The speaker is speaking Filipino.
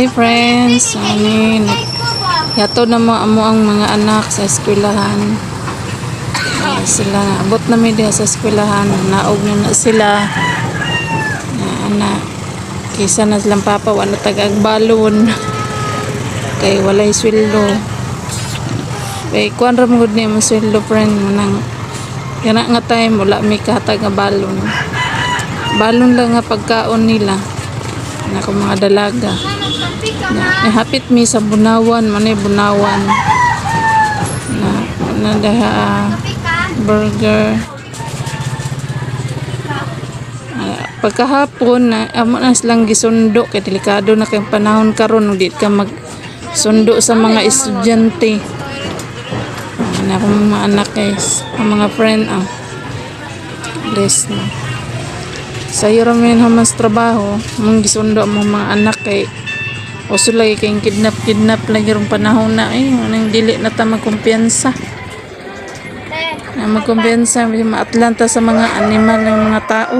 Hi friends, ani yato na mo amo ang mga anak sa eskwelahan. Ah, sila abot na mi sa eskwelahan, naog na, na sila. Na ana kisa na silang papa wala tagag balon. Kay walay sweldo. Kay kuan ra mo ni mo sweldo friend nang kana nga time wala mi kahatag nga balon. Balon lang nga pagkaon nila na ko mga dalaga. Na hapit mi sa bunawan manay bunawan. Na na daha ah, burger. Ah, pagkahapon na amo na silang gisundo kay delikado na kay panahon karon di ka mag sundo sa mga estudyante. Na akong mga anak guys ang mga friend ah. Less na sayo ramen hamas trabaho mong gisundo ang mga anak kay uso lagi kayong kidnap kidnap lagi rong panahon na eh nang dili na ta magkumpiyansa. Na magkumpiyansa maatlanta sa mga animal ng mga tao